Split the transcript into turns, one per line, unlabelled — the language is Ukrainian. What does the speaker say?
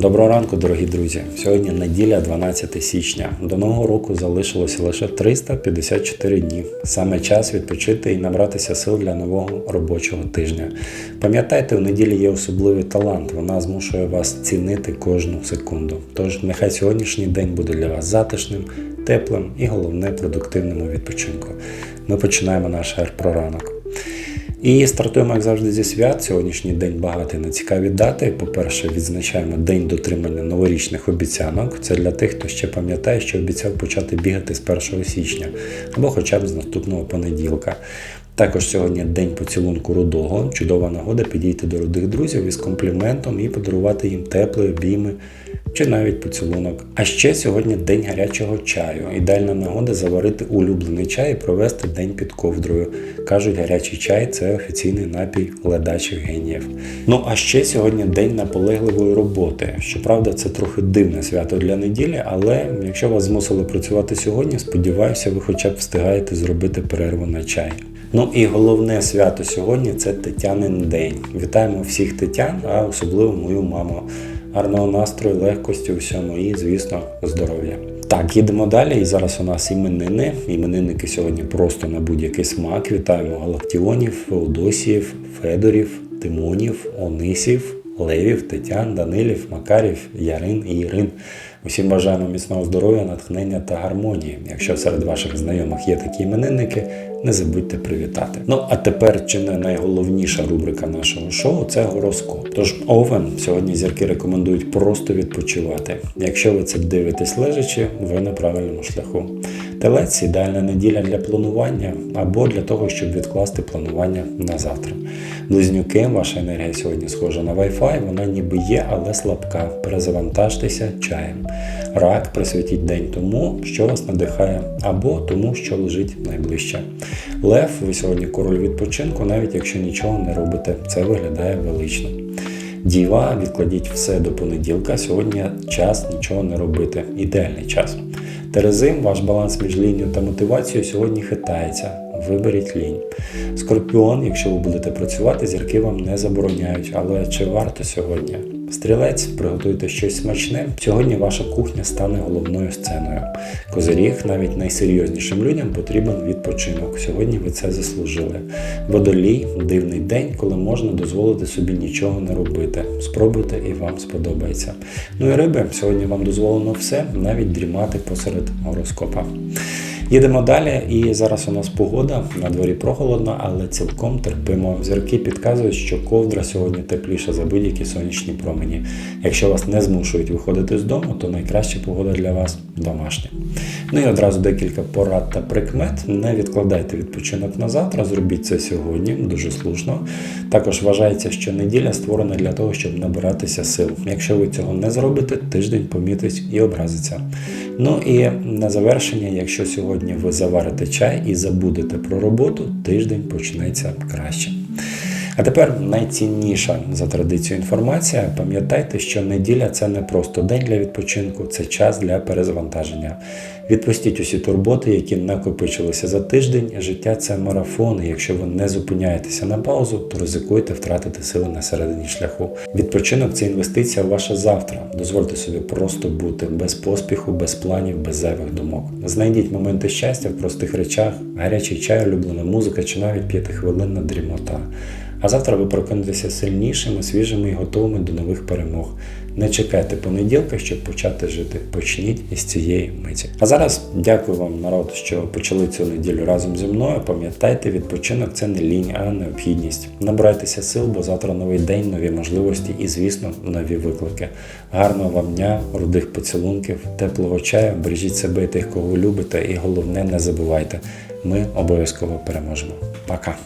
Доброго ранку, дорогі друзі. Сьогодні неділя, 12 січня. До нового року залишилося лише 354 дні. Саме час відпочити і набратися сил для нового робочого тижня. Пам'ятайте, у неділі є особливий талант. Вона змушує вас цінити кожну секунду. Тож нехай сьогоднішній день буде для вас затишним, теплим і головне продуктивним у відпочинку. Ми починаємо наш ранок. І стартуємо, як завжди, зі свят. Сьогоднішній день багатий на цікаві дати. По-перше, відзначаємо день дотримання новорічних обіцянок. Це для тих, хто ще пам'ятає, що обіцяв почати бігати з 1 січня або хоча б з наступного понеділка. Також сьогодні день поцілунку рудого. Чудова нагода підійти до рудих друзів із компліментом і подарувати їм теплі обійми чи навіть поцілунок. А ще сьогодні день гарячого чаю. Ідеальна нагода заварити улюблений чай і провести день під ковдрою. Кажуть, гарячий чай це офіційний напій ледачих геніїв. Ну а ще сьогодні день наполегливої роботи. Щоправда, це трохи дивне свято для неділі, але якщо вас змусили працювати сьогодні, сподіваюся, ви хоча б встигаєте зробити перерву на чай. Ну і головне свято сьогодні це Тетянин день. Вітаємо всіх тетян, а особливо мою маму. Гарного настрою, легкості у всьому і, звісно, здоров'я. Так, їдемо далі. І зараз у нас іменини. Іменинники сьогодні просто на будь-який смак. Вітаємо Галактіонів, Феодосіїв, Федорів, Тимонів, Онисів, Левів, Тетян, Данилів, Макарів, Ярин і Ірин. Усім бажаємо міцного здоров'я, натхнення та гармонії. Якщо серед ваших знайомих є такі іменинники, не забудьте привітати. Ну а тепер чи не найголовніша рубрика нашого шоу це гороскоп. Тож овен сьогодні зірки рекомендують просто відпочивати. Якщо ви це дивитесь лежачи, ви на правильному шляху. Телець ідеальна неділя для планування або для того, щоб відкласти планування на завтра. Близнюки, ваша енергія сьогодні схожа на Wi-Fi, вона ніби є, але слабка. Перезавантажтеся чаєм. Рак присвятіть день тому, що вас надихає, або тому, що лежить найближче. Лев, ви сьогодні король відпочинку, навіть якщо нічого не робите, це виглядає велично. Діва, відкладіть все до понеділка. Сьогодні час нічого не робити. Ідеальний час. Терези, ваш баланс між лінією та мотивацією сьогодні хитається. Виберіть лінь. Скорпіон, якщо ви будете працювати, зірки вам не забороняють, але чи варто сьогодні? Стрілець, приготуйте щось смачне. Сьогодні ваша кухня стане головною сценою. Козиріг, навіть найсерйознішим людям потрібен відпочинок. Сьогодні ви це заслужили. Водолій дивний день, коли можна дозволити собі нічого не робити. Спробуйте і вам сподобається. Ну і риби, сьогодні вам дозволено все, навіть дрімати посеред гороскопа. Їдемо далі, і зараз у нас погода на дворі прохолодно, але цілком терпимо. Зірки підказують, що ковдра сьогодні тепліша за будь-які сонячні промені. Якщо вас не змушують виходити з дому, то найкраща погода для вас домашня. Ну і одразу декілька порад та прикмет. Не відкладайте відпочинок на завтра, зробіть це сьогодні, дуже слушно. Також вважається, що неділя створена для того, щоб набиратися сил. Якщо ви цього не зробите, тиждень помітить і образиться. Ну і на завершення, якщо сьогодні ви заварите чай і забудете про роботу, тиждень почнеться краще. А тепер найцінніша за традицією інформація. Пам'ятайте, що неділя це не просто день для відпочинку, це час для перезавантаження. Відпустіть усі турботи, які накопичилися за тиждень. Життя це марафон. і Якщо ви не зупиняєтеся на паузу, то ризикуєте втратити сили на середині шляху. Відпочинок це інвестиція в ваше завтра. Дозвольте собі просто бути без поспіху, без планів, без зайвих думок. Знайдіть моменти щастя в простих речах, гарячий чай, улюблена музика чи навіть п'ятихвилинна дрімота. А завтра ви прокинетеся сильнішими, свіжими і готовими до нових перемог. Не чекайте понеділка, щоб почати жити. Почніть із цієї миті. А зараз дякую вам, народ, що почали цю неділю разом зі мною. Пам'ятайте, відпочинок це не лінь, а необхідність. Набирайтеся сил, бо завтра новий день, нові можливості і, звісно, нові виклики. Гарного вам дня, рудих поцілунків, теплого чаю, бережіть себе і тих, кого любите, і головне, не забувайте, ми обов'язково переможемо. Пока!